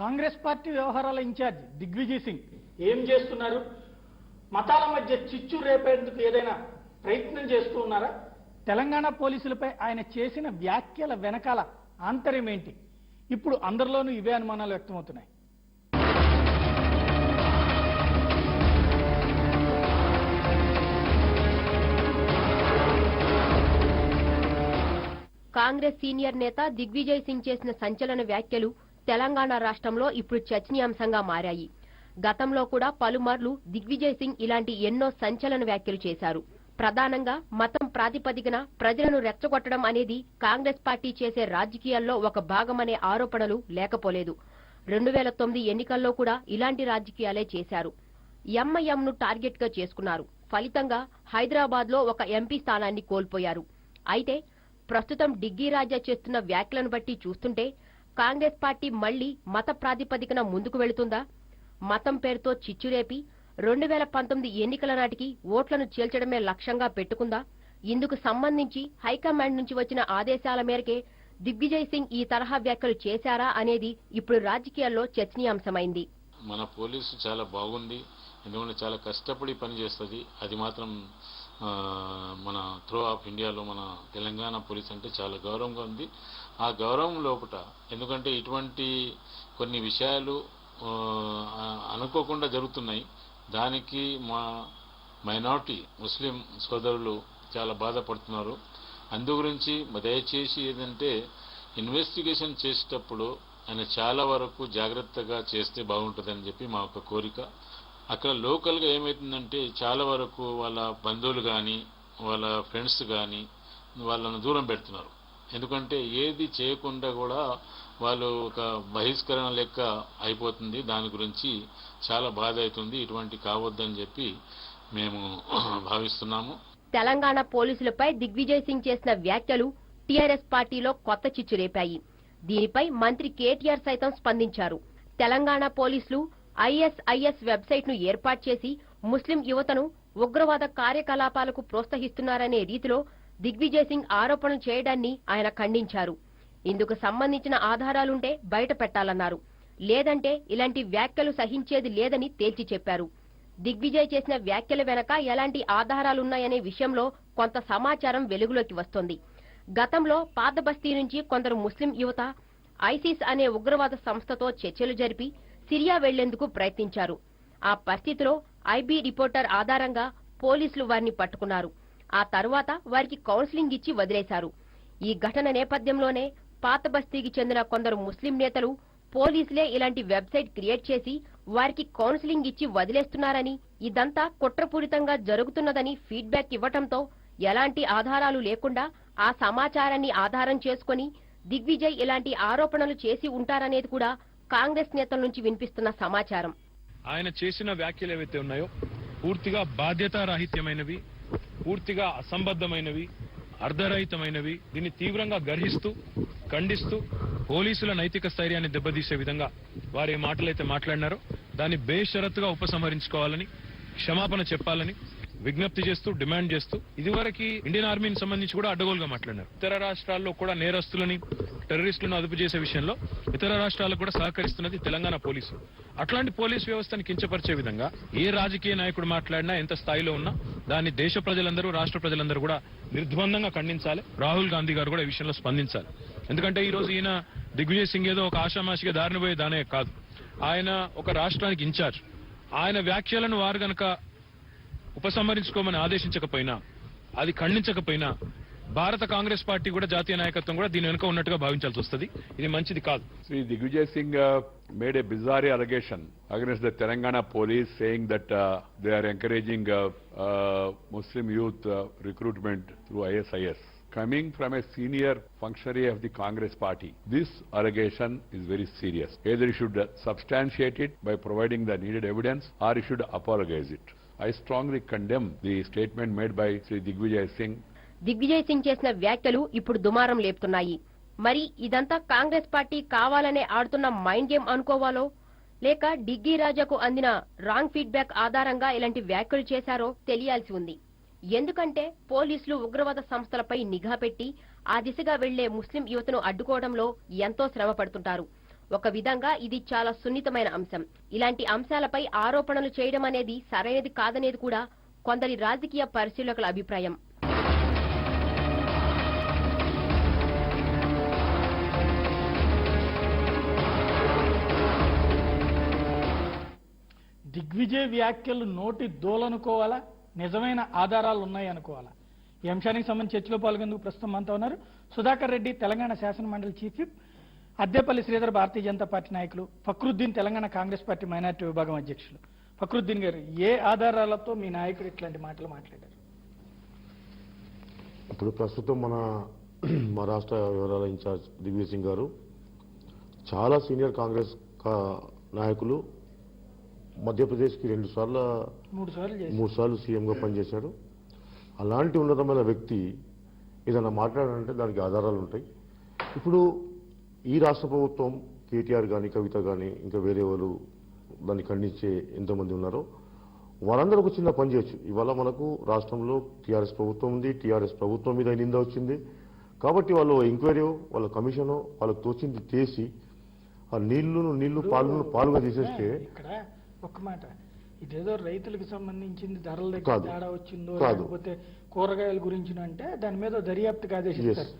Congress party వ్యవహారాల incharge Digvijay Singh. ఏం చేస్తున్నారు? మతాల మధ్య చిచ్చు రేపేందుకు ఏదైనా ప్రయత్నం చేస్తూ ఉన్నారా? తెలంగాణ పోలీసులపై ఆయన చేసిన వ్యాఖ్యల వెనకాల ఆంతర్యం ఏంటి? ఇప్పుడు అందరిలోనూ ఇవే అనుమానాలు వ్యక్తమవుతున్నాయి. కాంగ్రెస్ సీనియర్ నేత దిగ్విజయ్ సింగ్ చేసిన సంచలన వ్యాఖ్యలు తెలంగాణ రాష్ట్రంలో ఇప్పుడు చర్చనీయాంశంగా మారాయి. గతంలో కూడా పలుమార్లు దిగ్విజయ్ సింగ్ ఇలాంటి ఎన్నో సంచలన వ్యాఖ్యలు చేశారు. ప్రధానంగా మతం ప్రాతిపదికన ప్రజలను రెచ్చగొట్టడం అనేది కాంగ్రెస్ పార్టీ చేసే రాజకీయాల్లో ఒక భాగమనే ఆరోపణలు లేకపోలేదు. రెండు వేల తొమ్మిది ఎన్నికల్లో కూడా ఇలాంటి రాజకీయాలే చేశారు. ఎంఐఎంను టార్గెట్గా చేసుకున్నారు. ఫలితంగా హైదరాబాద్లో ఒక ఎంపీ స్థానాన్ని కోల్పోయారు. అయితే ప్రస్తుతం డిగ్గీ రాజా చేస్తున్న వ్యాఖ్యలను బట్టి చూస్తుంటే కాంగ్రెస్ పార్టీ మళ్ళీ మత ప్రాతిపదికన ముందుకు వెళుతుందా? మతం పేరుతో చిచ్చురేపి రెండు వేల పంతొమ్మిది ఎన్నికల నాటికి ఓట్లను చీల్చడమే లక్ష్యంగా పెట్టుకుందా? ఇందుకు సంబంధించి హైకమాండ్ నుంచి వచ్చిన ఆదేశాల మేరకే దిగ్విజయ్ సింగ్ ఈ తరహా వ్యాఖ్యలు చేశారా అనేది ఇప్పుడు రాజకీయాల్లో చర్చనీయాంశమైంది. మన పోలీసు చాలా బాగుంది ఎందుకంటే చాలా కష్టపడి పనిచేస్తుంది. అది మాత్రం మన త్రో ఆఫ్ ఇండియాలో మన తెలంగాణ పోలీస్ అంటే చాలా గౌరవంగా ఉంది. ఆ గౌరవం లోపట. ఎందుకంటే ఇటువంటి కొన్ని విషయాలు అనుకోకుండా జరుగుతున్నాయి. దానికి మా మైనారిటీ ముస్లిం సోదరులు చాలా బాధపడుతున్నారు. అందు గురించి దయచేసి ఏంటంటే ఇన్వెస్టిగేషన్ చేసేటప్పుడు ఆయన చాలా వరకు జాగ్రత్తగా చేస్తే బాగుంటుందని చెప్పి మా యొక్క కోరిక. అక్కడ లోకల్గా ఏమవుతుందంటే చాలా వరకు వాళ్ళ బంధువులు కానీ వాళ్ళ ఫ్రెండ్స్ కానీ వాళ్ళను దూరం పెడుతున్నారు. ఎందుకంటే ఏది చేయకుండా కూడా వాళ్ళు ఒక బహిష్కరణ లెక్క అయిపోతుంది. దాని గురించి చాలా బాధ అవుతుంది. ఇటువంటి కావద్దని చెప్పి మేము భావిస్తున్నాము. తెలంగాణ పోలీసులపై దిగ్విజయ్ సింగ్ చేసిన వ్యాఖ్యలు టీఆర్ఎస్ పార్టీలో కొత్త చిచ్చు రేపాయి. దీనిపై మంత్రి కేటీఆర్ సైతం స్పందించారు. తెలంగాణ పోలీసులు ఐఎస్ఐఎస్ వెబ్సైట్ను ఏర్పాటు చేసి ముస్లిం యువతను ఉగ్రవాద కార్యకలాపాలకు ప్రోత్సహిస్తున్నారనే రీతిలో దిగ్విజయ్ సింగ్ ఆరోపణలు చేయడాన్ని ఆయన ఖండించారు. ఇందుకు సంబంధించిన ఆధారాలుంటే బయట పెట్టాలన్నారు. లేదంటే ఇలాంటి వ్యాఖ్యలు సహించేది లేదని తేల్చి చెప్పారు. దిగ్విజయ్ చేసిన వ్యాఖ్యల వెనక ఎలాంటి ఆధారాలున్నాయనే విషయంలో కొంత సమాచారం వెలుగులోకి వస్తోంది. గతంలో పాత బస్తీ నుంచి కొందరు ముస్లిం యువత ఐసిస్ అనే ఉగ్రవాద సంస్థతో చర్చలు జరిపి సిరియా వెళ్ళేందుకు ప్రయత్నించారు. ఆ పరిస్థితిలో ఐబీ రిపోర్టర్ ఆధారంగా పోలీసులు వారిని పట్టుకున్నారు. ఆ తరువాత వారికి కౌన్సిలింగ్ ఇచ్చి వదిలేశారు. ఈ ఘటన నేపథ్యంలోనే పాత బస్తీకి చెందిన కొందరు ముస్లిం నేతలు పోలీసులే ఇలాంటి వెబ్సైట్ క్రియేట్ చేసి వారికి కౌన్సిలింగ్ ఇచ్చి వదిలేస్తున్నారని ఇదంతా కుట్రపూరితంగా జరుగుతున్నదని ఫీడ్బ్యాక్ ఇవ్వటంతో ఎలాంటి ఆధారాలు లేకుండా ఆ సమాచారాన్ని ఆధారం చేసుకొని దిగ్విజయ్ ఇలాంటి ఆరోపణలు చేసి ఉంటారనేది కూడా కాంగ్రెస్ నేతల నుంచి వినిపిస్తున్న సమాచారం. ఆయన చేసిన వ్యాఖ్యలు ఏవైతే ఉన్నాయో పూర్తిగా బాధ్యతారాహిత్యమైనవి. పూర్తిగా అసంబద్ధమైనవి అర్ధరహితమైనవి. దీన్ని తీవ్రంగా గర్హిస్తూ ఖండిస్తూ పోలీసుల నైతిక స్థైర్యాన్ని దెబ్బతీసే విధంగా వారు ఏ మాటలైతే మాట్లాడినారో దాన్ని బేషరత్తుగా ఉపసంహరించుకోవాలని క్షమాపణ చెప్పాలని విజ్ఞప్తి చేస్తూ డిమాండ్ చేస్తూ ఇదివరకు ఇండియన్ ఆర్మీని సంబంధించి కూడా అడ్డగోలుగా మాట్లాడినారు. ఇతర రాష్ట్రాల్లో కూడా నేరస్తులని టెర్రరిస్టులను అదుపు చేసే విషయంలో ఇతర రాష్ట్రాలకు కూడా సహకరిస్తున్నది తెలంగాణ పోలీసు. అట్లాంటి పోలీస్ వ్యవస్థను కించపరిచే విధంగా ఏ రాజకీయ నాయకుడు మాట్లాడినా ఎంత స్థాయిలో ఉన్నా దాన్ని దేశ ప్రజలందరూ రాష్ట్ర ప్రజలందరూ కూడా నిర్ద్వందంగా ఖండించాలి. రాహుల్ గాంధీ గారు కూడా ఈ విషయంలో స్పందించాలి. ఎందుకంటే ఈ రోజు ఈయన దిగ్విజయ్ సింగ్ ఏదో ఒక ఆషామాషిగా దారినిపోయే దానే కాదు. ఆయన ఒక రాష్ట్రానికి ఇన్ఛార్జ్. ఆయన వ్యాఖ్యలను వారు గనక ఉపసంహరించుకోమని ఆదేశించకపోయినా అది ఖండించకపోయినా భారత కాంగ్రెస్ పార్టీ కూడా జాతీయ నాయకత్వం కూడా దీని వెనుక ఉన్నట్టుగా భావించాల్సి వస్తుంది ఇది మంచిది కాదు Sri Digvijay Singh uh, made a bizarre allegation against the Telangana police saying that uh, they are encouraging uh, uh, Muslim youth uh, recruitment through ISIS. Coming from a senior functionary of the Congress party, this allegation is very serious. Either he should uh, substantiate it by providing the needed evidence or he should apologize it. I strongly condemn the statement made by Sri Digvijay Singh Digvijay Singh చేసిన వ్యాఖ్యలు ఇప్పుడు దుమారం లేపుతున్నాయి. మరి ఇదంతా Congress party కావాలనే ఆడుతున్న mind game అనుకోవాలో? లేక డిగ్గీ రాజాకు అందిన రాంగ్ ఫీడ్బ్యాక్ ఆధారంగా ఇలాంటి వ్యాఖ్యలు చేశారో తెలియాల్సి ఉంది. ఎందుకంటే పోలీసులు ఉగ్రవాద సంస్థలపై నిఘా పెట్టి ఆ దిశగా వెళ్ళే ముస్లిం యువతను అడ్డుకోవడంలో ఎంతో శ్రమ పడుతుంటారు. ఒక విధంగా ఇది చాలా సున్నితమైన అంశం. ఇలాంటి అంశాలపై ఆరోపణలు చేయడం అనేది సరైనది కాదనేది కూడా కొందరి రాజకీయ పరిశీలకుల అభిప్రాయం. దిగ్విజయ వ్యాఖ్యలు నోటి దోలనుకోవాలా? నిజమైన ఆధారాలు ఉన్నాయి అనుకోవాలా ఈ అంశానికి సంబంధించి చర్చలో పాల్గొనేందుకు ప్రస్తుతం మనతో ఉన్నారు సుధాకర్ రెడ్డి తెలంగాణ శాసన మండలి chief whip Addepalli Sridhar Bharatiya Janata party నాయకులు Fakhruddin Telangana Congress party minority విభాగం అధ్యక్షులు. ఫక్రుద్దీన్ గారు ఏ ఆధారాలతో మీ నాయకుడు ఇట్లాంటి మాటలు మాట్లాడారు? ఇప్పుడు ప్రస్తుతం మన మా రాష్ట్ర వివరాల ఇన్ఛార్జ్ దిగ్విజయ్ సింగ్ గారు చాలా సీనియర్ కాంగ్రెస్ నాయకులు మధ్యప్రదేశ్కి రెండు సార్లు మూడు సార్లు చేసి మూడు సార్లు సీఎంగా పనిచేశాడు. అలాంటి ఉన్నతమైన వ్యక్తి ఏదైనా మాట్లాడాలంటే దానికి ఆధారాలు ఉంటాయి. ఇప్పుడు ఈ రాష్ట్ర ప్రభుత్వం కేటీఆర్ కానీ కవిత కానీ ఇంకా వేరే వాళ్ళు దాన్ని ఖండించే ఎంతోమంది ఉన్నారో వారందరూ ఒక చిన్న పని చేయొచ్చు. ఇవాళ మనకు రాష్ట్రంలో టీఆర్ఎస్ ప్రభుత్వం ఉంది టీఆర్ఎస్ ప్రభుత్వం మీద నింద వచ్చింది. కాబట్టి వాళ్ళు ఎంక్వైరీ వాళ్ళ కమిషను వాళ్ళకు తోచింది చేసి ఆ నీళ్ళను నీళ్ళు పాలను పాలుగా తీసేస్తే ఒక్క మాట. ఇదేదో రైతులకు సంబంధించింది ధరల దగ్గర. తేడా వచ్చిందో. లేకపోతే కూరగాయల గురించి అంటే దాని మీద దర్యాప్తుకు ఆదేశిస్తారు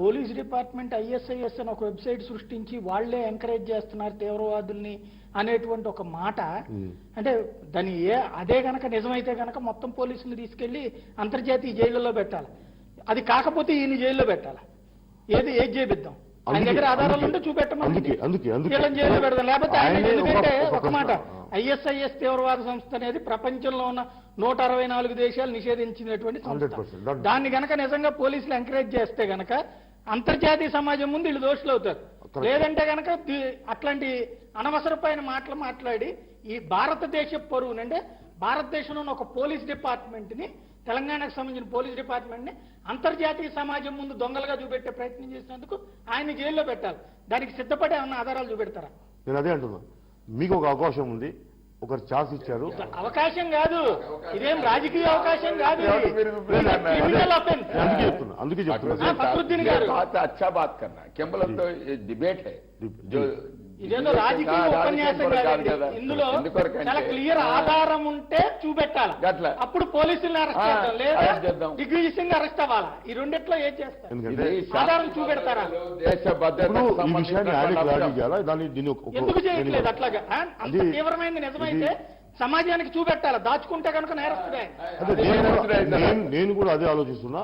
పోలీస్ డిపార్ట్మెంట్ ఐఎస్ఐఎస్ అని ఒక వెబ్సైట్ సృష్టించి వాళ్ళే ఎంకరేజ్ చేస్తున్నారు తీవ్రవాదుల్ని అనేటువంటి ఒక మాట. అంటే దాని ఏ అదే గనక నిజమైతే గనక మొత్తం పోలీసులు తీసుకెళ్ళి అంతర్జాతీయ జైళ్ళలో పెట్టాలి. అది కాకపోతే ఈయన జైల్లో పెట్టాలి? ఏది ఏది చేపిద్దాం? ఆయన అందుకే- దగ్గర ఆధారాలు ఉంటే చూపెట్టమని పెడదాం లేకపోతే ఆయన ఒక- ఎందుకంటే ఒక ఒక మాట. ఐఎస్ఐఎస్ తీవ్రవాద సంస్థ అనేది ప్రపంచంలో ఉన్న నూట అరవై నాలుగు దేశాలు నిషేధించినటువంటి సంస్థ 100%. That- దాన్ని గనక నిజంగా పోలీసులు ఎంకరేజ్ చేస్తే గనక అంతర్జాతీయ సమాజం ముందు వీళ్ళు దోషులు అవుతారు. లేదంటే గనక అట్లాంటి అనవసరమైన మాటలు మాట్లాడి ఈ భారతదేశ పరువుని అంటే భారతదేశంలో ఉన్న ఒక పోలీస్ డిపార్ట్మెంట్ని తెలంగాణకు సంబంధించిన పోలీస్ డిపార్ట్మెంట్ ని అంతర్జాతీయ సమాజం ముందు దొంగలుగా చూపెట్టే ప్రయత్నం చేసినందుకు ఆయన జైల్లో పెట్టాలి దానికి సిద్ధపడే ఏమన్నా ఆధారాలు చూపెడతారా నేను అదే అంటున్నా మీకు ఒక అవకాశం ఉంది ఒకరు ఛాన్స్ ఇచ్చారు అవకాశం కాదు ఇదేం రాజకీయ అవకాశం కాదు ఇది. మీరు- ఇది క్రిమినల్ అఫెన్స్ అందుకే చెప్తున్నా అందుకే చెప్తున్నా हाँ, फखरुद्दीन ये गारू। बात अच्छा बात करना है केवल तो ये डिबेट है जो ఇదేదో రాజకీయ ఉపన్యాసం కాదండి. ఇందులో చాలా క్లియర్ ఆధారం ఉంటే చూపెట్టాలి. గట్ల. అప్పుడు పోలీసుల్ని అరెస్ట్ చేద్దాం. లేదా సింగ్ అరెస్ట్ అవ్వాలా? ఈ రెండిట్లో ఏం చేస్తారు? ఆధారం చూపెడతారా? ఎందుకు చేయట్లేదు అట్లాగా? అంత తీవ్రమైనది నిజమైతే సమాజానికి చూపెట్టాలి? దాచుకుంటే కనుక నేరస్తుడే. నేను కూడా అదే ఆలోచిస్తున్నా.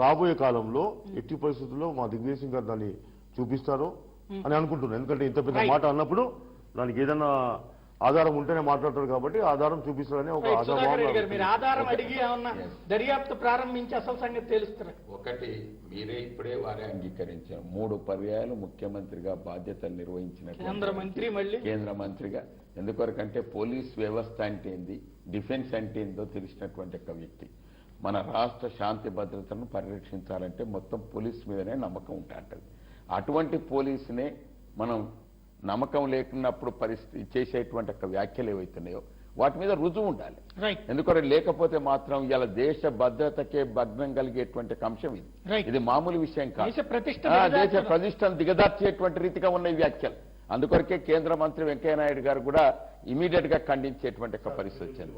రాబోయే కాలంలో ఎట్టి పరిస్థితుల్లో మా దిగ్విజయ్ సింగ్ గారు దాన్ని చూపిస్తారు అని అనుకుంటున్నాను. ఎందుకంటే ఇంత పెద్ద. మాట అన్నప్పుడు దానికి ఏదైనా ఆధారం ఉంటేనే మాట్లాడతారు కాబట్టి ఆధారం చూపిస్తారని ఒక ఆధారం అడిగి ఏమన్నా దర్యాప్తు ప్రారంభించి అసలు సంగతి తెలుస్తారు ఒకటి మీరే ఇప్పుడే వారే అంగీకరించారు. మూడు పర్యాయాలు ముఖ్యమంత్రిగా బాధ్యతలు నిర్వహించిన కేంద్ర మంత్రి మళ్ళీ? కేంద్ర మంత్రిగా. ఎందుకొరకంటే పోలీస్ వ్యవస్థ అంటే ఏంది? డిఫెన్స్ అంటే ఏందో తెలిసినటువంటి ఒక వ్యక్తి. మన రాష్ట్ర శాంతి భద్రతను పరిరక్షించాలంటే మొత్తం పోలీస్ మీదనే నమ్మకం ఉంటాంటది. అటువంటి పోలీసునే మనం నమ్మకం లేకున్నప్పుడు పరిస్థితి చేసేటువంటి ఒక వ్యాఖ్యలు ఏవైతున్నాయో వాటి మీద రుజువు ఉండాలి. ఎందుకంటే లేకపోతే మాత్రం ఇలా దేశ భద్రతకే భగ్నం కలిగేటువంటి అంశం ఇది. ఇది మామూలు విషయం కాదు. దేశ. ప్రతిష్టను దిగదార్చేటువంటి రీతిగా ఉన్న ఈ వ్యాఖ్యలు. అందుకొరకే కేంద్ర మంత్రి వెంకయ్య నాయుడు గారు కూడా ఇమీడియట్గా ఖండించేటువంటి ఒక పరిస్థితి వచ్చింది.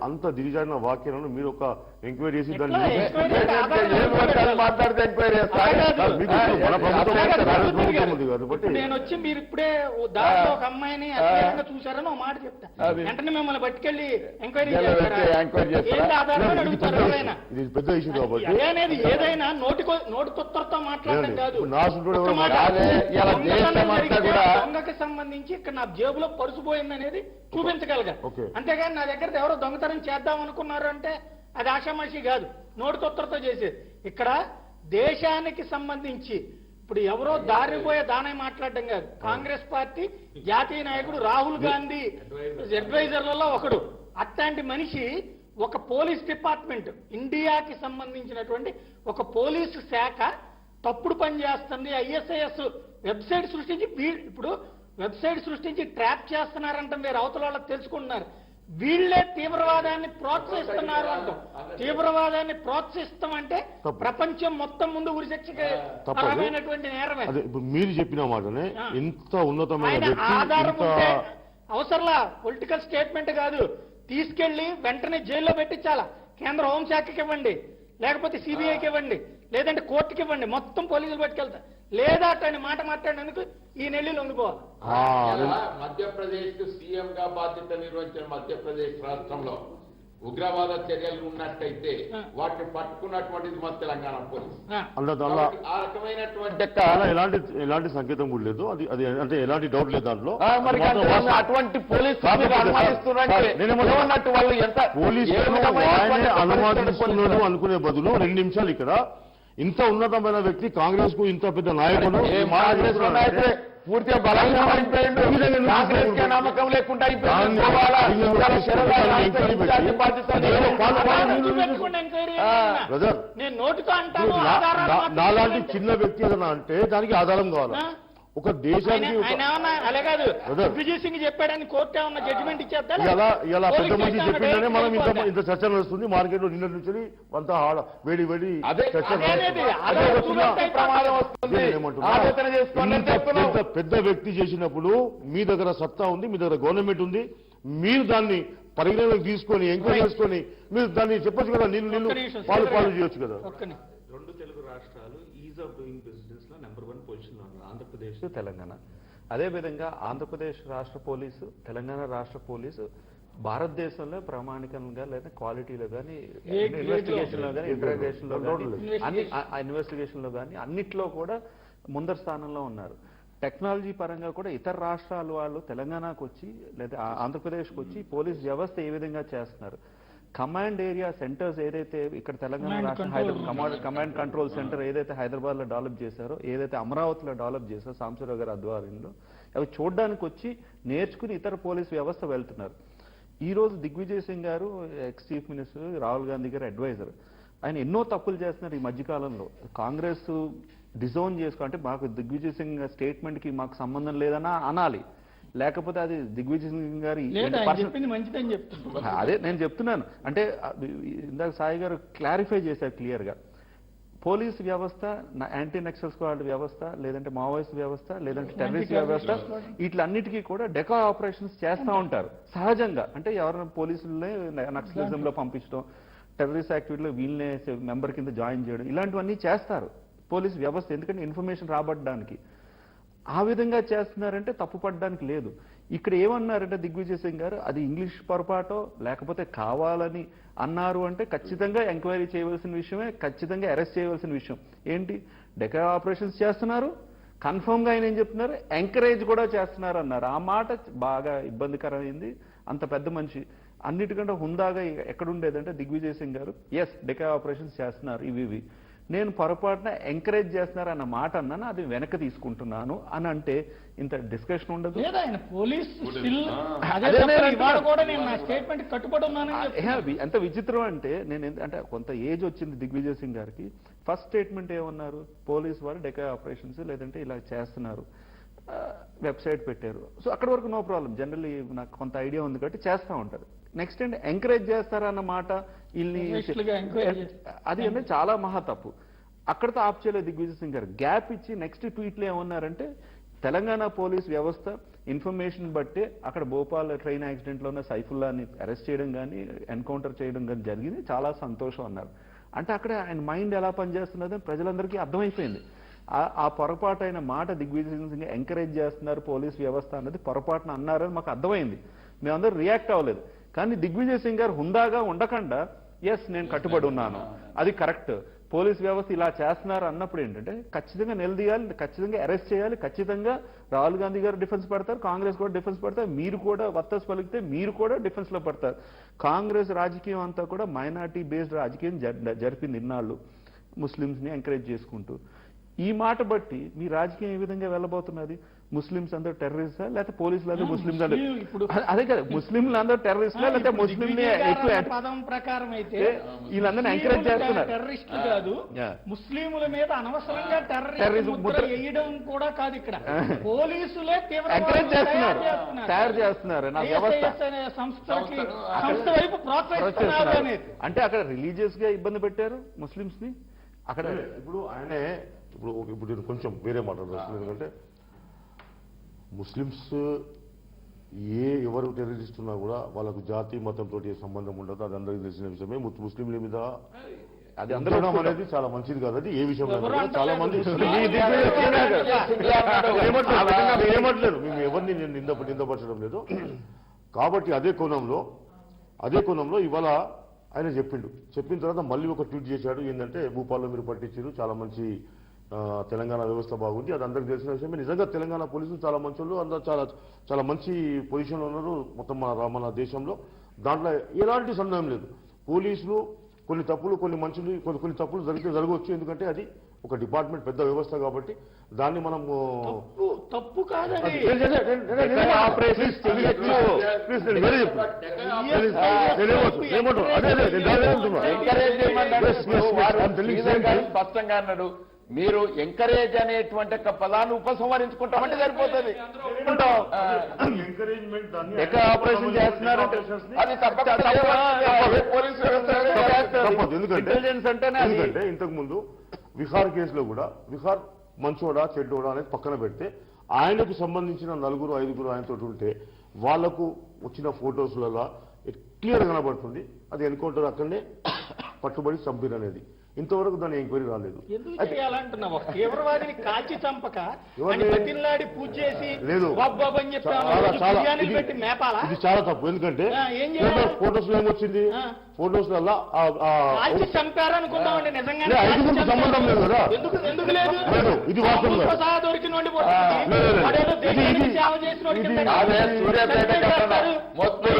అంత దిగజారిన వాక్యాలను మీరు ఒక ఎంక్వైరీ చేసి మాట్లాడితే ఎంక్వైరీ చేస్తారు. నేను వచ్చి మీరు ఇప్పుడే ఓ దారిలో ఒక అమ్మాయిని అత్యాచారంగా చూశారని ఒక మాట చెప్తా. వెంటనే మిమ్మల్ని పట్టుకెళ్ళి ఎంక్వైరీ ఇది పెద్ద ఇష్యూ. ఇష్యూ కాబట్టి. అనేది ఏదైనా నోటికో నోటి కొత్తతో మాట్లాడడం. కాదు. దొంగకి సంబంధించి ఇక్కడ నా జేబులో పరుసు పోయింది అనేది చూపించగలగా. అంతేగాని నా దగ్గర ఎవరో దొంగతనం చేద్దాం అనుకున్నారు అంటే అది ఆషామాషి కాదు నోటి తొత్తరతో చేసేది. ఇక్కడ దేశానికి సంబంధించి ఇప్పుడు ఎవరో దారిపోయే దానే మాట్లాడడం కాదు. కాంగ్రెస్ పార్టీ జాతీయ నాయకుడు రాహుల్ గాంధీ అడ్వైజర్లలో ఒకడు. అట్లాంటి మనిషి ఒక పోలీస్ డిపార్ట్మెంట్ ఇండియాకి సంబంధించినటువంటి ఒక పోలీసు శాఖ తప్పుడు పని చేస్తుంది. ఐఎస్ఐఎస్ వెబ్సైట్ సృష్టించి ఇప్పుడు వెబ్సైట్ సృష్టించి ట్రాప్ చేస్తున్నారంటే వేరే. అవతల వాళ్ళకి తెలుసుకుంటున్నారు. వీళ్ళే తీవ్రవాదాన్ని ప్రోత్సహిస్తున్నారు అంటాం. తీవ్రవాదాన్ని ప్రోత్సహిస్తాం అంటే తప్పు. ప్రపంచం మొత్తం ముందు ఉరిశిక్షకి తప్పదు. అర్హమైనటువంటి నేరమే. మీరు చెప్పిన మాటనే. ఇంత ఉన్నతమైన ఆధారం అవసరంలా పొలిటికల్ స్టేట్మెంట్ కాదు. తీసుకెళ్ళి వెంటనే జైల్లో పెట్టించాలా? కేంద్ర హోంశాఖకి ఇవ్వండి. లేకపోతే సిబిఐకి ఇవ్వండి. లేదంటే కోర్టుకి ఇవ్వండి. మొత్తం పోలీసులు పట్టుకెళ్తా. లేదా అట్టని మాట మాట్లాడినందుకు ఈ నెల్లి లొంగిపోవాలి ఆ, ఇలా మధ్యప్రదేశ్కు సీఎం గా బాధ్యత నిర్వహించిన మధ్యప్రదేశ్ రాష్ట్రంలో ఉగ్రవాద చర్యలు ఉన్నట్టయితే. వాటిని పట్టుకున్నటువంటిది మా తెలంగాణ పోలీస్. ఆ. రకమైనటువంటి అలా ఎలాంటి ఎలాంటి సంకేతం కూడా లేదు. అది అది అంటే ఎలాంటి డౌట్ లేదు దాంట్లో. అటువంటి పోలీస్ పోలీసులు? అనుకునే బదులు రెండు నిమిషాలు ఇక్కడ. ఇంత ఉన్నతమైన వ్యక్తి కాంగ్రెస్కు ఇంత పెద్ద నాయకుడు పూర్తిగా బలంగా కాంగ్రెస్ కే? నమ్మకం లేకుండా నేను. బ్రదర్ నోటితో అంటాను మాత్రం నాలాంటి. చిన్న వ్యక్తి ఏదైనా అంటే దానికి ఆధారం కావాలి? ఒక దేశానికి అలా కాదు. బ్రదర్. దిగ్విజయ్ సింగ్ చెప్పాడని కోర్టు ఏమన్నా జడ్జిమెంట్ ఇచ్చేద్దా? ఇలా ఇలా పెద్ద స్టేషన్ చెప్పిందనే మనం ఇంత. ఇంత చర్చ నడుస్తుంది. మార్కెట్లో నిన్న నుంచి అంతా వేడి వేడి అదే- చర్చ పెద్ద వ్యక్తి చేసినప్పుడు మీ దగ్గర సత్తా ఉంది మీ దగ్గర గవర్నమెంట్ ఉంది. మీరు దాన్ని పరిగణలోకి తీసుకొని ఎంక్వైరీ చేసుకొని మీరు దాన్ని చెప్పొచ్చు కదా నీళ్ళు నీళ్ళు ఒక్క నిమిషం, పాలు పాలు. చేయొచ్చు కదా. రెండు తెలుగు రాష్ట్రాలు ఈజ్ ఆఫ్ డూయింగ్ బిజినెస్లో నెంబర్ వన్ పొజిషన్లో ఉన్నారు ఆంధ్రప్రదేశ్ తెలంగాణ అదేవిధంగా ఆంధ్రప్రదేశ్ రాష్ట్ర పోలీసు తెలంగాణ రాష్ట్ర పోలీసు భారతదేశంలో ప్రామాణికంగా లేదా క్వాలిటీలో కానీ ఏ grade లో? ఇన్వెస్టిగేషన్లో కానీ ఇంట్రాగేషన్లో కానీ Investigation. అన్ని ఇన్వెస్టిగేషన్లో కానీ అన్నిట్లో కూడా ముందర స్థానంలో ఉన్నారు టెక్నాలజీ పరంగా కూడా ఇతర రాష్ట్రాల వాళ్ళు తెలంగాణకు వచ్చి లేదా ఆంధ్రప్రదేశ్కి వచ్చి పోలీస్ వ్యవస్థ ఏ విధంగా చేస్తున్నారు కమాండ్ ఏరియా సెంటర్స్ ఏదైతే ఇక్కడ తెలంగాణ రాష్ట్రం. Hyderabad command command control centre ఏదైతే హైదరాబాద్లో డెవలప్ చేశారో ఏదైతే అమరావతిలో డెవలప్ చేశారో సాంబశివరావు గారి ఆధ్వర్యంలో అవి చూడడానికి వచ్చి నేర్చుకుని ఇతర పోలీస్ వ్యవస్థ వెళ్తున్నారు. ఈ రోజు దిగ్విజయ్ సింగ్ గారు ex chief minister Rahul Gandhi గారు అడ్వైజర్ ఆయన ఎన్నో తప్పులు చేస్తున్నారు ఈ మధ్యకాలంలో. కాంగ్రెస్ డిజోన్ చేసుకో అంటే మాకు దిగ్విజయ్ సింగ్ స్టేట్మెంట్కి మాకు సంబంధం లేదన్నా అనాలి. లేకపోతే అది దిగ్విజయ్ సింగ్ గారి మంచిదని చెప్తున్నా అదే నేను చెప్తున్నాను. అంటే ఇందాక సాయి గారు క్లారిఫై చేశారు క్లియర్గా పోలీస్ వ్యవస్థ యాంటీ నక్సల్ స్క్వాడ్ వ్యవస్థ లేదంటే మావోయిస్ట్ వ్యవస్థ లేదంటే టెర్రరిస్ట్ వ్యవస్థ వీటిలన్నిటికీ కూడా డెకా ఆపరేషన్స్ చేస్తూ ఉంటారు. సహజంగా. అంటే ఎవరైనా పోలీసులనే నక్సలిజం లో పంపించడం టెర్రరిస్ట్ యాక్టివిటీలో వీళ్ళనే మెంబర్ కింద జాయిన్ చేయడం ఇలాంటివన్నీ చేస్తారు. పోలీస్ వ్యవస్థ ఎందుకంటే ఇన్ఫర్మేషన్ రాబట్టడానికి. ఆ విధంగా చేస్తున్నారంటే తప్పు పడడానికి లేదు. ఇక్కడ ఏమన్నారంటే దిగ్విజయ్ సింగ్ గారు అది ఇంగ్లీష్ పొరపాటో లేకపోతే కావాలని అన్నారు అంటే ఖచ్చితంగా ఎంక్వైరీ చేయవలసిన విషయమే ఖచ్చితంగా అరెస్ట్ చేయవలసిన విషయం. ఏంటి? డెకా ఆపరేషన్స్ చేస్తున్నారు. కన్ఫర్మ్గా ఆయన ఏం చెప్తున్నారు? ఎంకరేజ్ కూడా చేస్తున్నారు అన్నారు ఆ మాట బాగా ఇబ్బందికరమైంది. అంత పెద్ద మనిషి. అన్నిటికంటే హుందాగా ఎక్కడుండేదంటే దిగ్విజయ్ సింగ్ గారు ఎస్ డెకా ఆపరేషన్స్ చేస్తున్నారు ఇవి ఇవి. నేను పొరపాటున ఎంకరేజ్ చేస్తున్నారు అన్న మాట అన్నాను అది వెనక్కి తీసుకుంటున్నాను అని అంటే ఇంత డిస్కషన్ ఉండదు. లేదా ఆయన పోలీస్ స్టేట్మెంట్ కట్టుబడి వి- ఎంత విచిత్రం అంటే నేను అంటే కొంత ఏజ్ వచ్చింది దిగ్విజయ్ సింగ్ గారికి. ఫస్ట్ స్టేట్మెంట్ ఏమన్నారు? పోలీస్ వారు డెకా ఆపరేషన్స్ లేదంటే ఇలా చేస్తున్నారు. వెబ్సైట్ పెట్టారు. సో అక్కడ వరకు నో ప్రాబ్లం. జనరల్లీ నాకు కొంత ఐడియా ఉంది కాబట్టి చేస్తూ ఉంటారు. నెక్స్ట్ ఏంటి ఎంకరేజ్ చేస్తారా అన్న మాట వీళ్ళని. అది అంటే చాలా మహా తప్పు. అక్కడతో ఆప్ చేయలేదు దిగ్విజయ్ సింగ్ గారు. గ్యాప్ ఇచ్చి నెక్స్ట్ ట్వీట్లో ఏమన్నారంటే తెలంగాణ పోలీస్ వ్యవస్థ ఇన్ఫర్మేషన్ బట్టే అక్కడ భోపాల్ ట్రైన్ యాక్సిడెంట్లో ఉన్న సైఫుల్లాని అరెస్ట్ చేయడం కానీ ఎన్కౌంటర్ చేయడం కానీ జరిగింది. చాలా సంతోషం అన్నారు. అంటే అక్కడ ఆయన మైండ్ ఎలా పనిచేస్తున్నదని ప్రజలందరికీ అర్థమైపోయింది. ఆ- ఆ పొరపాటు అయిన మాట దిగ్విజయ్ సింగ్ ఎంకరేజ్ చేస్తున్నారు పోలీస్ వ్యవస్థ అన్నది పొరపాటున అన్నారని మాకు అర్థమైంది. మేమందరూ రియాక్ట్ అవ్వలేదు. కానీ దిగ్విజయ్ సింగ్ గారు హుందాగా ఉండకుండా ఎస్ నేను కట్టుబడి ఉన్నాను. అది కరెక్ట్. పోలీస్ వ్యవస్థ ఇలా చేస్తున్నారు అన్నప్పుడు ఏంటంటే ఖచ్చితంగా నిలదీయాలి ఖచ్చితంగా అరెస్ట్ చేయాలి ఖచ్చితంగా రాహుల్ గాంధీ గారు డిఫెన్స్ పడతారు కాంగ్రెస్ కూడా డిఫెన్స్ పడతారు మీరు కూడా వత్తస్ పలికితే మీరు కూడా డిఫెన్స్లో పడతారు. కాంగ్రెస్ రాజకీయం అంతా కూడా మైనార్టీ బేస్డ్ రాజకీయం జరిపింది ఇన్నాళ్ళు ముస్లిమ్స్ని ఎంకరేజ్ చేసుకుంటూ. ఈ మాట బట్టి మీ రాజకీయం ఏ విధంగా వెళ్ళబోతున్నది? ముస్లిమ్స్ అందరూ టెర్రరిస్టా లేకపోతే పోలీసులు అందరూ ఆ, ముస్లిమ్స్ అందరూ ముస్లిం అదే కదా ముస్లింలు అందరూ టెర్రరిస్టా లేకపోతే గారు ఎక్కువ పదం ప్రకారం అయితే వీళ్ళందరినీ ముస్లింలు చేస్తున్నారు. టెర్రరిస్టులు కాదు. ముస్లింల మీద అనవసరంగా టెర్రరిజం టెర్రరిస్ట్ ముద్ర వేయడం కూడా కాదు ఇక్కడ. పోలీసులే ఎంకరేజ్ చేస్తున్నారు. తయారు చేస్తున్నారు. నా వ్యవస్థ సంస్థకి సంస్థ వైపు ప్రోత్సహిస్తున్నారు. అనేది. అంటే అక్కడ రిలీజియస్గా ఇబ్బంది పెట్టారు ముస్లిమ్స్ని అక్కడ ఇప్పుడు ఆయనే ఇప్పుడు ఇప్పుడు కొంచెం వేరే మాట్లాడుతున్నాను ఎందుకంటే ముస్లిమ్స్ ఏ ఎవరు టెర్రరిస్ట్ ఉన్నా కూడా వాళ్ళకు జాతి మతంతో ఏ సంబంధం ఉండదు. అది అందరికీ తెలిసిన విషయమే. ముస్లింల మీద అది అందరూ. అనేది చాలా మంచిది కాదు. అది ఏ అయినా చాలా మంది. ఏమట్లేదు. మేము ఎవరిని నేను నింద నిందపరచడం లేదు. కాబట్టి అదే కోణంలో అదే కోణంలో ఇవాళ ఆయన చెప్పిండు. చెప్పిన తర్వాత మళ్ళీ ఒక ట్వీట్ చేశాడు. ఏంటంటే భూపాల్లో మీరు పట్టించారు చాలా మంచి తెలంగాణ వ్యవస్థ బాగుంది అది అందరికి తెలిసిన విషయమే నిజంగా తెలంగాణ పోలీసులు చాలా మంచి వాళ్ళు అందరూ చాలా చాలా మంచి పొజిషన్లో ఉన్నారు మొత్తం మన మన దేశంలో దాంట్లో ఎలాంటి సందేహం లేదు పోలీసులు కొన్ని తప్పులు కొన్ని మంచులు కొన్ని కొన్ని తప్పులు జరిగితే జరగవచ్చు ఎందుకంటే అది ఒక డిపార్ట్మెంట్ పెద్ద వ్యవస్థ కాబట్టి దాన్ని మనం తప్పు స్పష్టంగా అన్నాడు మీరు ఎంకరేజ్ అనేటువంటి ఒక పదాన్ని ఉపసంహరించుకుంటామంటే సరిపోతుంది. ఎక్కడ ఆపరేషన్ చేస్తున్నారంటే అది ఎందుకంటే ఇంటెలిజెన్స్ అంటేనే అది. ఎందుకంటే ఇంతకు ముందు విహార్ కేసులో కూడా విహార్ మంచోడా చెడ్డోడా అనేది పక్కన పెడితే ఆయనకు సంబంధించిన నలుగురు ఐదుగురు ఆయనతో ఉంటే వాళ్ళకు వచ్చిన ఫోటోస్లలో క్లియర్ కనబడుతుంది. అది ఎన్కౌంటర్ అక్కడనే పట్టుబడి చంపిరు అనేది. ఇంతవరకు దాని ఎంక్వైరీ రాలేదు తీవ్రవాదిని చంపక బతిన్లాడి పూజ చేసి లేదు. ఇది- చాలా తప్పు ఎందుకంటే? ఫోటోస్లో ఏమొచ్చింది ఆ. ఫోటోస్ వల్ల కాల్చి చంపారనుకుందామండి నిజంగానే లే, కాల్చి ఐదుగురికి చంపారు. సంబంధం లేదు కదా. ఎందుకు లేదు ఇది వాస్తవం సూర్యాపేట. మొత్తం.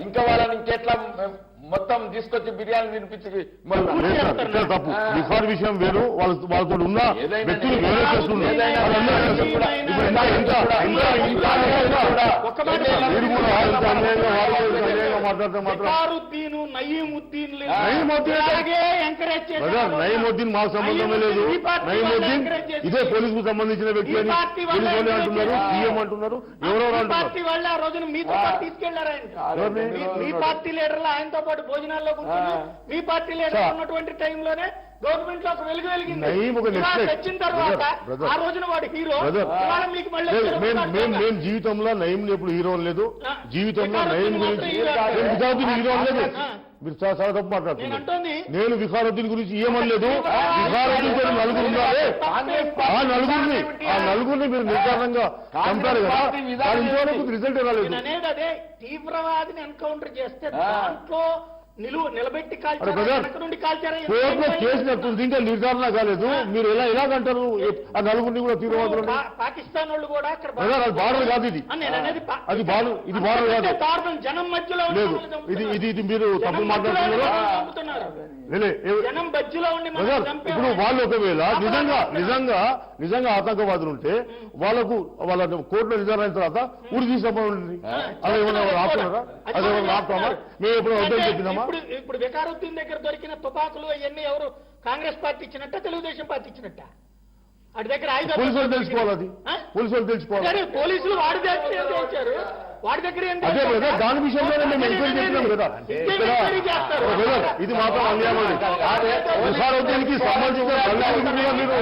ఇంకా వాళ్ళని ఇంకెట్లా మొత్తం తీసుకొచ్చి బిర్యానీ ఇక్కడ తప్పు. విహార్ విషయం వేరు వాళ్ళ వాళ్ళతో ఉన్న వ్యక్తులు వేరే నయీముద్దీన్ మాకు సంబంధమే లేదు. నయీముద్దీన్ ఇదే పోలీసుకు సంబంధించిన వ్యక్తి ఈ అని పోలీసు అంటున్నారు సీఎం అంటున్నారు ఎవరెవరు మీ అంటున్నారు? పార్టీ వాళ్ళు ఆ రోజున మీతో తీసుకెళ్ళారు ఆయన? మీ- మీ పార్టీ లీడర్లు ఆయనతో పాటు భోజనాల్లో కూర్చొని మీ పార్టీ లీడర్. ఉన్నటువంటి టైంలోనే గవర్నమెంట్లో ఒక వెలుగు వెలిగింది. తెచ్చిన తర్వాత. ఆ రోజున వాడు హీరో. మీకు మళ్ళీ లేదు, మేము జీవితంలో నయం ఎప్పుడు హీరో లేదు. జీవితంలో నయం గురించి హీరో కాదు. మీరు చాలా చాలా తప్పు మాట్లాడుతున్నారు. అంటోంది. నేను వికారుద్దీన్ గురించి ఏమనలేదు. వికారుద్దీన్ నలుగురు ఆ నలుగురిని ఆ నలుగురిని మీరు నిర్ధారణంగా చంపారు కదా. ఇంతవరకు? రిజల్ట్ రాలేదు. నేను అనేది అదే. తీవ్రవాదిని ఎన్కౌంటర్ చేస్తే దాంట్లో నిలువ నిలబెట్టి కోర్టులో కేసు నడుతుంది ఇంకా నిర్ధారణ కాలేదు. మీరు ఎలా ఎలాగంటారు ఆ నలుగురిని కూడా తీవ్రవాదులు పాకిస్తాన్ వాళ్ళు కూడా అది బార్డర్ కాదు ఇది. అది బార్డర్ ఇది బార్డర్ కాదు. జనం మధ్యలో లేదు ఇది. ఇది ఇది మీరు తప్పు మాట్లాడుతున్నారు. ఇప్పుడు వాళ్ళు. ఒకవేళ నిజంగా నిజంగా నిజంగా ఆతంకవాదులు ఉంటే వాళ్ళకు వాళ్ళ కోర్టులో నిర్ధారణ అయిన తర్వాత ఉరి తీసుకోమని అదే ఏమన్నా ఆపుతున్నారా? అదే ఏమన్నా ఆపుతామా మేము ఎప్పుడు వద్దని చెప్పినామా? ఇప్పుడు ఇప్పుడు వికారుద్దీన్ దగ్గర దొరికిన తుపాకులు అవన్నీ ఎవరు? కాంగ్రెస్ పార్టీ ఇచ్చినట్ట తెలుగుదేశం పార్టీ ఇచ్చినట్ట? వాడి దగ్గర ఆయుధాలు పోలీసు వాళ్ళు తెలుసుకోవాలి. పోలీసులు వాడి దగ్గర చేయించారు వాడి దగ్గర అదే? బ్రదర్ దాని విషయంలోనే మేము ఎంక్వైరీ చేస్తున్నాం కదా. బ్రదర్ ఇది మాత్రం అన్యాయం విశారోగ్యానికి సంబంధించిన మీరు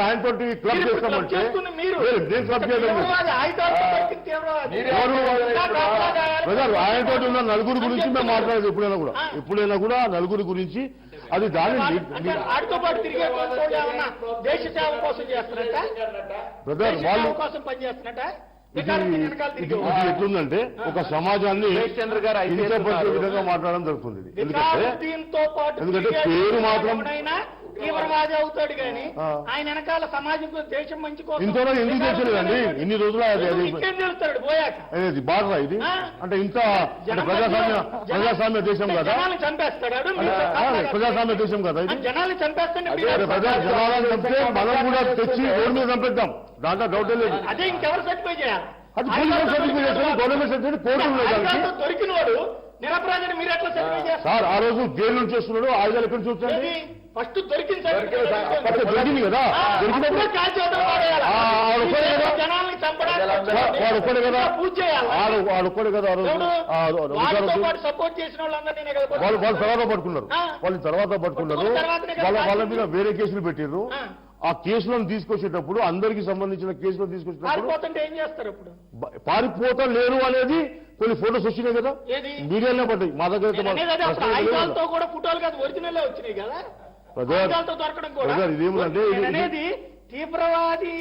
ఆయనతో క్లబ్ చేస్తామంటే నేను క్లబ్ బ్రదర్ ఆయనతో ఉన్న నలుగురు గురించి మేము మాట్లాడేది ఎప్పుడైనా కూడా. ఎప్పుడైనా కూడా నలుగురి గురించి అది దాని బ్రదర్ వాళ్ళు కోసం పనిచేస్తున్నట్ట ఎట్లుందంటే ఒక సమాజాన్ని. విధంగా మాట్లాడడం జరుగుతుంది. ఇది. ఎందుకంటే వికారుద్దీన్తో పాటు ఎందుకంటే పేరు మాత్రం- తీవ్రవాది అవుతాడు కానీ. ఆయన వెనకాల సమాజం దేశం మంచి కోసం ఇంతలో ఎందుకు తెలియలేదండి ఇన్ని రోజులు తెలుస్తాడు పోయాక. ఇది బాగా ఇది. అంటే ఇంత ప్రజాస్వామ్య ప్రజాస్వామ్య దేశం కదా? చంపేస్తాడు. ప్రజాస్వామ్య దేశం కదా ఇది? జనాలు చంపేస్తాడు. ప్రజా జనాలను చంపితే మనం కూడా తెచ్చి రోడ్డు మీద చంపేద్దాం. దాంట్లో డౌటే లేదు. అదే ఇంకెవరు సర్టిఫై చేయాలి? అది పోలీసు సర్టిఫికేట్ చేస్తారు గవర్నమెంట్ సర్టిఫికేట్ కోర్టు ఆయుధాలతో దొరికినవాడు నిరపరాధిని మీరు ఎట్లా సర్టిఫై చేస్తారు? సార్ ఆ రోజు జైలు నుంచి వస్తున్నాడు ఆయుధాలు ఎక్కడి వచ్చాయండి ఫస్ట్ దొరికింది దొరికింది కదా? దొరికినప్పుడు వాడు ఒక్కడే కదా? పూజ చేయాలి. ఆడు వాడు ఒక్కడే కదా ఆ రోజు? సపోర్ట్ చేసిన వాళ్ళందరినీ నేను కదా వాళ్ళు వాళ్ళు తర్వాత పట్టుకున్నారు. వాళ్ళు తర్వాత పట్టుకున్నారు. వాళ్ళ వాళ్ళ మీద వేరే కేసులు పెట్టిర్రు. ఆ. కేసులను తీసుకొచ్చేటప్పుడు అందరికి సంబంధించిన కేసులను తీసుకొచ్చేటప్పుడు ఏం చేస్తారు ఇప్పుడు పారిపోతా లేరు అనేది కొన్ని ఫోటోస్ వచ్చినాయి కదా? మీడియాలో పడ్డాయి. మా దగ్గర కూడా ఫోటోలు కాదు ఒరిజినల్ వచ్చినాయి కదా? దొరకడం కూడా? తీవ్రవాది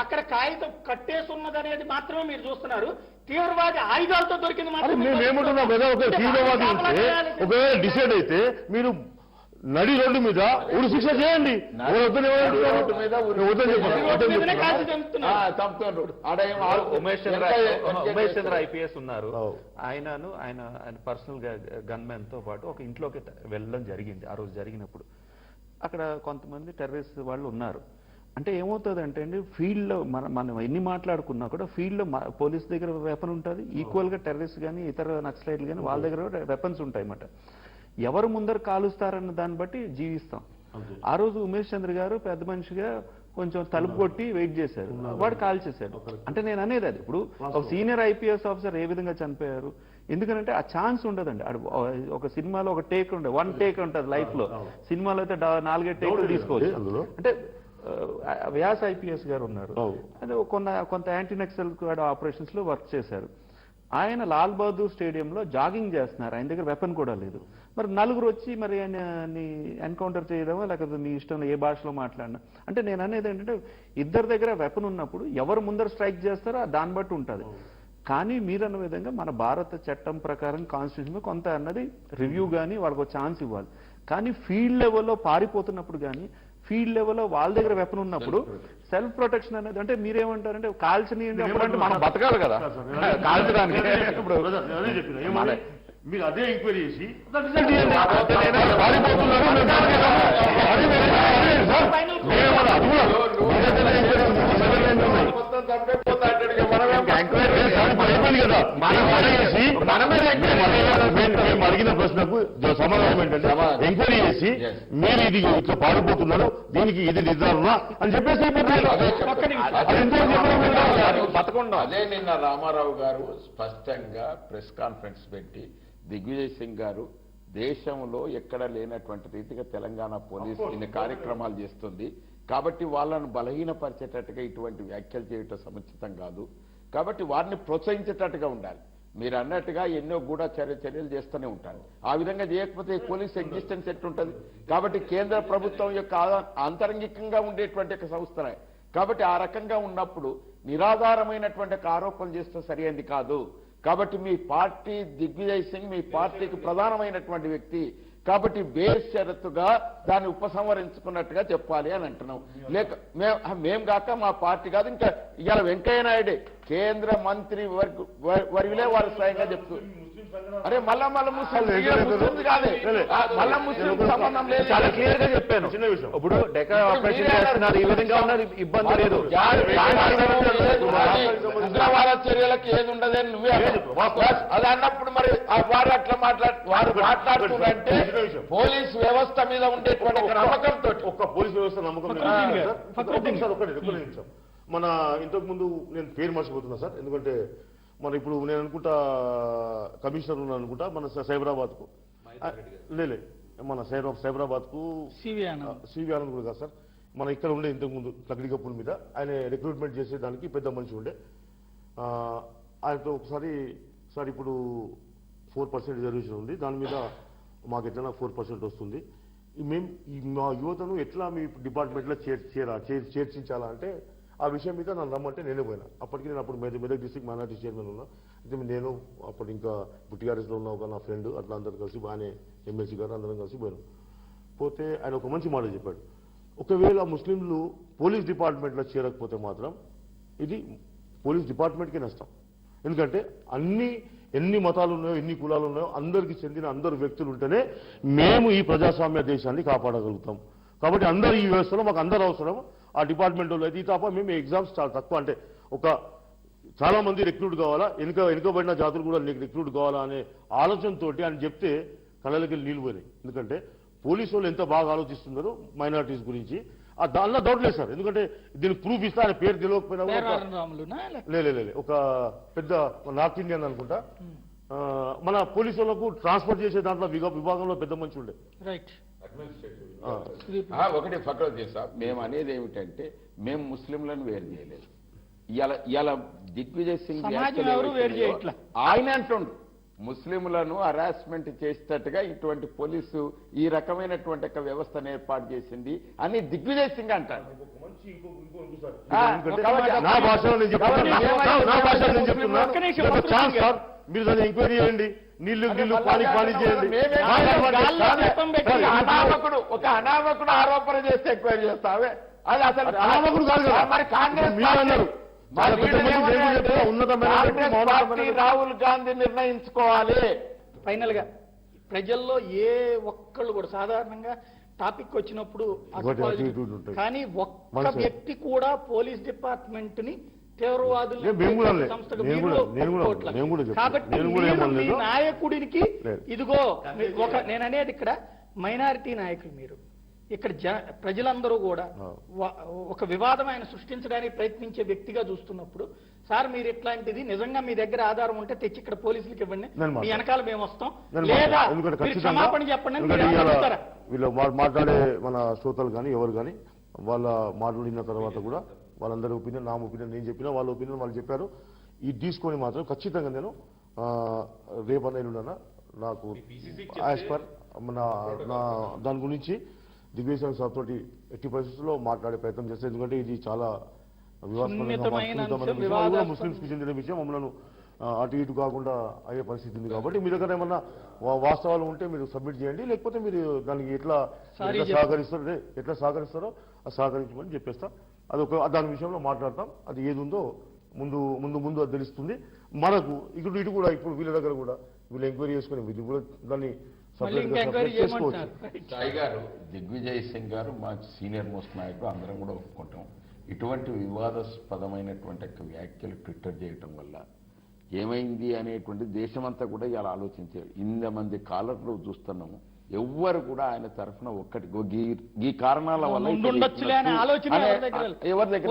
అక్కడ కాగితం కట్టేసి ఉన్నది అనేది మాత్రమే మీరు చూస్తున్నారు. తీవ్రవాది ఆయుధాలతో దొరికింది మాత్రం మేము ఏమంటున్నాం కదా ఒక తీవ్రవాది ఒకవేళ డిసైడ్ అయితే మీరు నడి రోడ్డు మీద ఉరి శిక్ష చేయండి. ఉమేష్ చంద్ర ఎంత- ఉమేష్ చంద్ర ఐపీఎస్ ఉన్నారు. ఆయనను ఆయన ఆయన పర్సనల్ గన్మెన్తో పాటు ఒక ఇంట్లోకి వెళ్ళడం జరిగింది ఆ రోజు జరిగినప్పుడు. అక్కడ కొంతమంది టెర్రరిస్ట్ వాళ్ళు ఉన్నారు. అంటే ఏమవుతుంది అంటే అండి ఫీల్డ్లో మన మనం ఎన్ని మాట్లాడుకున్నా కూడా ఫీల్డ్లో పోలీస్ దగ్గర వెపన్ ఉంటుంది. ఈక్వల్గా టెర్రరిస్ట్ కానీ ఇతర నక్సలైట్లు కానీ వాళ్ళ దగ్గర కూడా వెపన్స్ ఉంటాయి అన్నమాట ఎవరు ముందర కాలుస్తారన్న దాన్ని బట్టి జీవిస్తాం. ఆ రోజు ఉమేష్ చంద్ర గారు పెద్ద మనిషిగా కొంచెం తలుపు కొట్టి వెయిట్ చేశారు. వాడు కాల్ చేశాడు అంటే నేను అనేది అది. ఇప్పుడు ఒక సీనియర్ ఐపీఎస్ ఆఫీసర్ ఏ విధంగా చనిపోయారు? ఎందుకంటే ఆ ఛాన్స్ ఉండదండి. ఒక సినిమాలో ఒక టేక్ ఉండే వన్ టేక్ ఉంటుంది లైఫ్లో సినిమాలో అయితే నాలుగైదు టేకులు తీసుకోవచ్చు. అంటే వ్యాస్ ఐపీఎస్ గారు ఉన్నారు. అంటే కొంత కొంత యాంటీ నక్సల్ ఆపరేషన్స్లో వర్క్ చేశారు. ఆయన లాల్ బహదూర్ స్టేడియంలో జాగింగ్ చేస్తున్నారు. ఆయన దగ్గర వెపన్ కూడా లేదు. మరి నలుగురు వచ్చి మరి ఆయన ఎన్కౌంటర్ చేయడమో? లేకపోతే మీ ఇష్టంలో ఏ భాషలో మాట్లాడినా? అంటే నేను అనేది ఏంటంటే ఇద్దరి దగ్గర వెపన్ ఉన్నప్పుడు ఎవరు ముందర స్ట్రైక్ చేస్తారో దాన్ని బట్టి ఉంటుంది. కానీ మీరన్న విధంగా మన భారత చట్టం ప్రకారం కాన్స్టిట్యూషన్ కొంత అన్నది రివ్యూ కానీ వాళ్ళకి ఒక ఛాన్స్ ఇవ్వాలి. కానీ ఫీల్డ్ లెవెల్లో పారిపోతున్నప్పుడు కానీ ఫీల్డ్ లెవెల్లో వాళ్ళ దగ్గర వెపన్ ఉన్నప్పుడు సెల్ఫ్ ప్రొటెక్షన్ అనేది అంటే మీరేమంటారంటే కాల్చని అంటే మనం బతకాలి కదా కాల్చడానికి ఇప్పుడు మీరు అదే ఎంక్వైరీ చేసి ఎంక్వైరీ మనమేం కదా. మేము- అడిగిన ప్రశ్నకు సమాధానం ఏంటంటే. ఎంక్వైరీ చేసి. మీరు ఇది ఇట్లా పారిపోతున్నారు దీనికి ఇది నిర్ధారణ అని చెప్పేసి? బతకుండా. అదే నిన్న రామారావు గారు స్పష్టంగా ప్రెస్ కాన్ఫరెన్స్ పెట్టి దిగ్విజయ్ సింగ్ గారు దేశంలో ఎక్కడ లేనటువంటి రీతిగా తెలంగాణ పోలీస్ ఇన్ని కార్యక్రమాలు చేస్తుంది. కాబట్టి వాళ్ళను బలహీనపరిచేటట్టుగా ఇటువంటి వ్యాఖ్యలు చేయటం సముచితం కాదు. కాబట్టి వారిని ప్రోత్సహించేటట్టుగా ఉండాలి. మీరు అన్నట్టుగా ఎన్నో గూఢ చర్య చర్యలు చేస్తూనే ఉంటారు. ఆ విధంగా చేయకపోతే పోలీస్ ఎగ్జిస్టెన్స్ ఎట్లుంటది? కాబట్టి కేంద్ర ప్రభుత్వం యొక్క అంతరంగికంగా ఉండేటువంటి ఒక సంస్థనే. కాబట్టి ఆ రకంగా ఉన్నప్పుడు నిరాధారమైనటువంటి ఆరోపణలు చేస్తే సరైనది కాదు. కాబట్టి మీ పార్టీ దిగ్విజయ్ సింగ్ మీ పార్టీకి ప్రధానమైనటువంటి వ్యక్తి కాబట్టి బేషరతుగా దాన్ని ఉపసంహరించుకున్నట్టుగా చెప్పాలి అని అంటున్నాం లేక మేం కాక మా పార్టీ కాదు ఇంకా ఇవాళ వెంకయ్య నాయుడే కేంద్ర మంత్రి వర్గ వరివిలే వాళ్ళు వారు స్వయంగా చెప్తూ అరే మళ్ళా మళ్ళా ముస్లిం ముస్లింది కాదే మళ్ళా ముస్లిం సంబంధం లేదు చాలా క్లియర్గా చెప్పాను చిన్న విషయం. ఇప్పుడు డెకా ఆపరేషన్ చేస్తున్నారు ఈ విధంగా ఉన్నారు ఇబ్బంది లేదు ఉగ్రవాద చర్యలకు ఏది ఉండదని నువ్వే. అది అన్నప్పుడు మరి ఆ వారు అట్లా మాట్లాడు వారు మాట్లాడుతుందంటే పోలీస్ వ్యవస్థ మీద ఉండేటువంటి ఒక నమ్మకంతో ఒక్క పోలీస్ వ్యవస్థ నమ్మకం నిమిషం. మన ఇంతకు ముందు నేను పేరు మర్చిపోతున్నా సార్ ఎందుకంటే మన ఇప్పుడు నేను అనుకుంటా కమిషనర్ ఉన్నాను అనుకుంటా మన సైబరాబాద్కు లేలే మన సైబరా సైబరాబాద్కు సివి ఆనంద్ కూడా కాదు సార్. మన ఇక్కడ ఉండే ఇంతకు ముందు లకడి కప్పుల మీద ఆయన రిక్రూట్మెంట్ చేసేదానికి పెద్ద మనిషి ఉండే. ఆ, ఆయనతో ఒకసారి సార్ ఇప్పుడు ఫోర్ పర్సెంట్ రిజర్వేషన్ ఉంది. దాని మీద మాకు ఎట్లా ఫోర్ పర్సెంట్ వస్తుంది. మేము ఈ మా యువతను ఎట్లా మీ డిపార్ట్మెంట్లో చేర్ చేరా చేర్ చేర్చించాలా అంటే ఆ విషయం మీద నన్ను రమ్మంటే నేనే పోయినా. అప్పటికి నేను అప్పుడు Medak Medak district minority chairman ఉన్నా. అయితే నేను అప్పుడు ఇంకా ఇప్పుడు టీఆర్ఎస్లో ఉన్న ఒక నా ఫ్రెండ్ అట్లా అందరు కలిసి బాగానే ఎమ్మెల్సీ గారు అందరం కలిసి పోయినాం. పోతే ఆయన ఒక మంచి మాట చెప్పాడు. ఒకవేళ ముస్లింలు పోలీస్ డిపార్ట్మెంట్లో చేరకపోతే మాత్రం ఇది పోలీస్ డిపార్ట్మెంట్కే నష్టం. ఎందుకంటే అన్ని ఎన్ని మతాలు ఉన్నాయో ఎన్ని కులాలు ఉన్నాయో అందరికి చెందిన అందరు వ్యక్తులు ఉంటేనే మేము ఈ ప్రజాస్వామ్య దేశాన్ని కాపాడగలుగుతాం. కాబట్టి అందరు ఈ వ్యవస్థలో మాకు అందరు అవసరం. ఆ డిపార్ట్మెంట్ వాళ్ళు అయితే ఈ తప్ప మేము ఎగ్జామ్స్ చాలా తక్కువ అంటే ఒక చాలా మంది రిక్రూట్ కావాలా? వెనుక వెనుకబడిన జాతులు కూడా రిక్రూట్ కావాలా అనే ఆలోచనతోటి ఆయన చెప్తే కళ్ళకి నీళ్ళు పోయినాయి. ఎందుకంటే పోలీసు వాళ్ళు ఎంత బాగా ఆలోచిస్తున్నారో మైనారిటీస్ గురించి. ఆ దానిలో డౌట్ లేదు సార్. ఎందుకంటే దీనికి ప్రూఫ్ ఇస్తా ఆయన పేరు తెలియకపోయినా కూడా ఒక- పెద్ద నార్త్ ఇండియన్ అనుకుంటా. మన పోలీసు వాళ్ళకు ట్రాన్స్పోర్ట్ చేసే దాంట్లో విభా- విభాగంలో పెద్ద మంచి ఉండే. రైట్. ఒకటి ఫక్రవుద్దీన్ సాబ్ మేము అనేది ఏమిటంటే మేము ముస్లింలను వేరు చేయలేదు. ఇవాళ ఇవాళ దిగ్విజయ్ సింగ్. ఆయన అంటుండు. ముస్లింలను హరాస్మెంట్ చేసేటట్టుగా ఇటువంటి పోలీసు ఈ రకమైనటువంటి ఒక వ్యవస్థను ఏర్పాటు చేసింది అని దిగ్విజయ్ సింగ్. సార్ మీరు దాన్ని ఎంక్వైరీ చేయండి. నీళ్ళు నీళ్ళు పానీ గాల్లో చేయండి. అనామకుడు ఒక అనామకుడు ఆరోపణ చేస్తే ఎంక్వైరీ చేస్తావే? అది అసలు అనామకుడు కాదు కదా. మరి కాంగ్రెస్ అన్నారు. రాహుల్ గాంధీ నిర్ణయించుకోవాలి. ఫైనల్గా ప్రజల్లో ఏ ఒక్కళ్ళు కూడా సాధారణంగా టాపిక్ వచ్చినప్పుడు. కానీ ఒక్క. వ్యక్తి కూడా పోలీస్ డిపార్ట్మెంట్ని తీవ్రవాదులు లేదు. ఇదిగో ఒక నేను అనేది ఇక్కడ మైనారిటీ నాయకులు మీరు. ఇక్కడ జ ప్రజలందరూ కూడా ఒక వివాదం ఆయన సృష్టించడానికి ప్రయత్నించే వ్యక్తిగా చూస్తున్నప్పుడు సార్ మీరు ఇట్లాంటిది నిజంగా మీ దగ్గర ఆధారం ఉంటే తెచ్చి ఇక్కడ పోలీసులకు ఇవ్వండి. మీ. వెనకాల మేము వస్తాం. లేదా క్షమాపణ చెప్పండి? వీళ్ళు మాట్లాడే మన శ్రోతలు కానీ ఎవరు కానీ వాళ్ళ మాట్లాడిన తర్వాత కూడా వాళ్ళందరి ఒపీనియన్ నా ఒపీనియన్ నేను చెప్పినా వాళ్ళ ఒపీనియన్ వాళ్ళు చెప్పారు. ఇది తీసుకొని మాత్రం ఖచ్చితంగా నేను ఆ, రేపన్న ఎల్లుండన నాకు యాజ్ పర్ నా నా దాని గురించి దిగ్విజయ్ సార్ తోటి ఎట్టి పరిస్థితుల్లో మాట్లాడే ప్రయత్నం చేస్తాను ఎందుకంటే ఇది చాలా వివాదాస్పద- ముస్లింస్కి చెందిన విషయం మమ్మల్ని అటు ఇటు కాకుండా అయ్యే పరిస్థితి ఉంది కాబట్టి మీ దగ్గర ఏమన్నా వా- వాస్తవాలు ఉంటే మీరు సబ్మిట్ చేయండి. లేకపోతే మీరు దానికి ఎట్లా. సహకరిస్తారో ఎట్లా సహకరిస్తారో అది సహకరించమని చెప్పేస్తా. అది ఒక దాని విషయంలో మాట్లాడతాం. అది ఏది ఉందో ముందు ముందు ముందు అది తెలుస్తుంది. మనకు ఇటు ఇటు కూడా ఇప్పుడు వీళ్ళ దగ్గర కూడా వీళ్ళు ఎంక్వైరీ చేసుకుని వీళ్ళు కూడా దాన్ని చేసుకోవచ్చు. సాయి గారు దిగ్విజయ్ సింగ్ గారు మా సీనియర్ మోస్ట్ నాయకుడు అందరం కూడా ఒప్పుకుంటాం. ఇటువంటి వివాదాస్పదమైనటువంటి యొక్క వ్యాఖ్యలు ట్విట్టర్ చేయటం వల్ల ఏమైంది అనేటువంటి దేశమంతా కూడా ఇలా ఆలోచించారు ఇంతమంది కాలర్లు చూస్తున్నాము. ఎవ్వరు కూడా ఆయన తరఫున ఒక్కటి. ఈ కారణాల వల్ల ఎవరి దగ్గర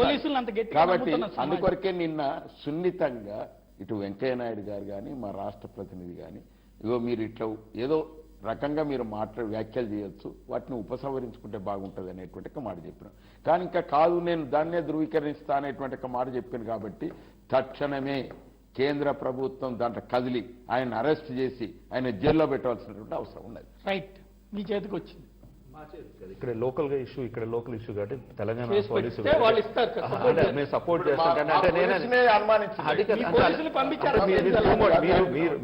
కాబట్టి. అందుకొరకే నిన్న సున్నితంగా ఇటు వెంకయ్య నాయుడు గారు కానీ మా రాష్ట్ర ప్రతినిధి కానీ ఇగో మీరు ఇట్లా ఏదో రకంగా మీరు మాట్లా వ్యాఖ్యలు చేయొచ్చు వాటిని ఉపసంహరించుకుంటే బాగుంటుంది అనేటువంటి ఒక మాట చెప్పినాం. కానీ ఇంకా కాదు నేను దాన్నే ధృవీకరిస్తా అనేటువంటి ఒక మాట చెప్పాను కాబట్టి తక్షణమే కేంద్ర ప్రభుత్వం దాంట్లో కదిలి ఆయన అరెస్ట్ చేసి ఆయన జైల్లో పెట్టవలసినటువంటి అవసరం ఉన్నది రైట్ మీ చేతికి. వచ్చింది ఇక్కడ లోకల్గా ఇష్యూ ఇక్కడ లోకల్ ఇష్యూ కాబట్టి తెలంగాణ పోలీసు. మేము సపోర్ట్ చేస్తాం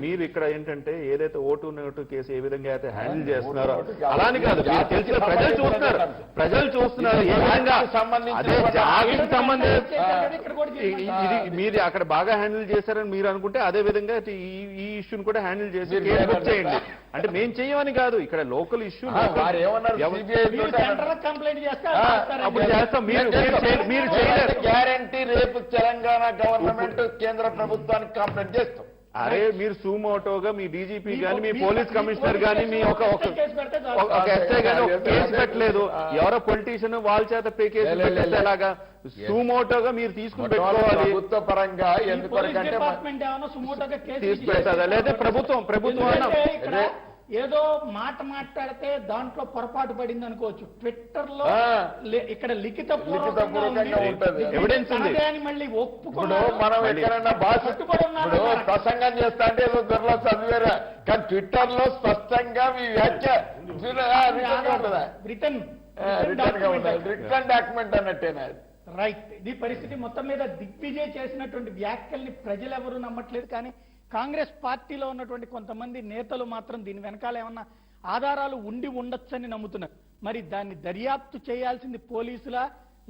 మీరు- ఇక్కడ ఏంటంటే ఏదైతే ఓటు నోటు కేసు ఏ విధంగా అయితే హ్యాండిల్ చేస్తున్నారో అలాని కాదు మీరు తెలిసిన ప్రజలు చూస్తున్నారు. ప్రజలు చూస్తున్నారు ఏ విధంగా? సంబంధించి మీరు అక్కడ బాగా హ్యాండిల్ చేశారని మీరు అనుకుంటే అదే విధంగా ఈ ఈ ఇష్యూని కూడా హ్యాండిల్ చేసి. చేయండి. అంటే మేము చేయమని కాదు ఇక్కడ లోకల్ ఇష్యూ ఏమన్నారు? అప్పుడు. చేస్తాం. మీరు మీరు చేయలేరు. గ్యారంటీ రేపు తెలంగాణ గవర్నమెంట్ కేంద్ర ప్రభుత్వానికి కంప్లైంట్ చేస్తాం. అరే మీరు సుమోటోగా మీ డీజీపీ గానీ మీ పోలీస్ కమిషనర్ గానీ మీ ఒక ఎస్ఐ గానీ ఒక కేసు. పెట్టలేదు. ఎవరో పొలిటీషియన్ వాళ్ళ చేత పే కేసు. ఎలాగా? సుమోటోగా మీరు తీసుకుని పెట్టుకోవాలి. ప్రభుత్వ పరంగా ఈ పోలీస్ ఎందుకొరకంటే మన- డిపార్ట్మెంట్ ఏమైనా సుమోటోగా కేసు తీసి పెడతాదా లేదా ప్రభుత్వం ప్రభుత్వం ఏదో మాట మాట్లాడితే దాంట్లో పొరపాటు పడింది అనుకోవచ్చు. ట్విట్టర్లో ఇక్కడ లిఖిత లిఖితపూర్వకంగా ఉంటది. Evidence ఉంది. అని మళ్ళీ మనం ఎక్కడన్నా. ప్రసంగం చేస్తా అంటే ఏదో దొరలో చదివేరా కానీ ట్విట్టర్లో స్పష్టంగా మీ వ్యాఖ్య రిటర్న్ ఉంటుందా? రిటర్న్ డాక్యుమెంట్ అన్నట్టేనా? రైట్ ఇది పరిస్థితి మొత్తం మీద దిగ్విజయ్ చేసినటువంటి వ్యాఖ్యల్ని ప్రజలు ఎవరు నమ్మట్లేదు కానీ కాంగ్రెస్ పార్టీలో ఉన్నటువంటి కొంతమంది నేతలు మాత్రం దీని వెనకాల ఏమన్నా ఆధారాలు ఉండి ఉండొచ్చని నమ్ముతున్నారు. మరి దాన్ని దర్యాప్తు చేయాల్సింది పోలీసులా?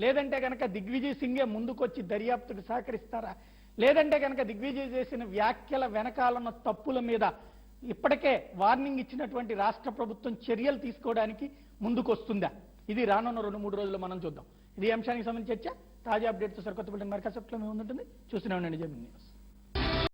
లేదంటే కనుక దిగ్విజయ్ సింగే ముందుకొచ్చి దర్యాప్తుకు సహకరిస్తారా? లేదంటే కనుక దిగ్విజయ్ చేసిన వ్యాఖ్యల వెనకాలన్న తప్పుల మీద ఇప్పటికే వార్నింగ్ ఇచ్చినటువంటి రాష్ట్ర ప్రభుత్వం చర్యలు తీసుకోవడానికి ముందుకొస్తుందా? ఇది రానున్న రెండు మూడు రోజుల్లో మనం చూద్దాం. ఇది అంశానికి సంబంధించి చర్చ. తాజా అప్డేట్స్ సరికొత్త బిల్డింగ్ మరకసెప్ట్లో మేము ఉంటుంది చూస్తూనే ఉండండి జమీన్ న్యూస్.